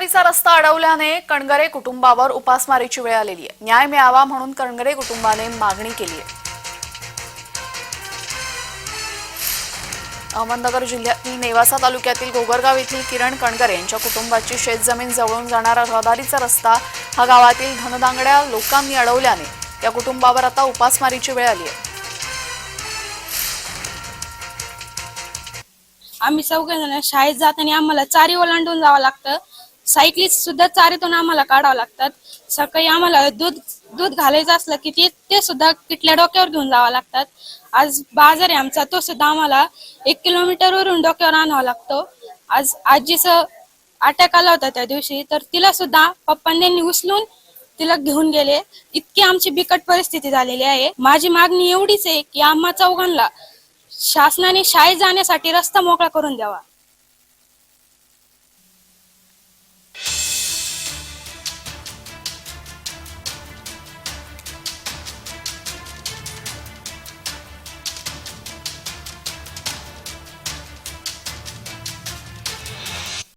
रहदारीचा रस्ता अडवल्याने कणगरे कुटुंबावर उपासमारीची वेळ आलेली आहे. न्याय मिळावा म्हणून कणगरे कुटुंबाने मागणी केली आहे. अहमदनगर जिल्ह्यातील नेवासा तालुक्यातील गोगरगाव येथील किरण कणगरे यांच्या कुटुंबाची शेतजमीन जवळून जाणारा रहदारीचा रस्ता हा गावातील धनदांगड्या लोकांनी अडवल्याने या कुटुंबावर आता उपासमारीची वेळ आली आहे. आम्ही चौघजण शाळेत जाताना आम्हाला चारी ओलांडून जावं लागतं. सायकलीत सुद्धा चारीतून आम्हाला काढावं लागतात. सकाळी आम्हाला दूध दूध घालायचं असलं की ते ते सुद्धा किटल्या डोक्यावर घेऊन जावं लागतात. आज बाजार आहे आमचा तो सुद्धा आम्हाला एक किलोमीटरवरून डोक्यावर आणावा लागतो. आज आजीचं अटॅक आला होता त्या दिवशी तर तिला सुद्धा पप्पांनी उचलून तिला घेऊन गेले. इतकी आमची बिकट परिस्थिती झालेली आहे. माझी मागणी एवढीच आहे की आम्हा चौघांना शासनाने शाळेत जाण्यासाठी रस्ता मोकळा करून द्यावा.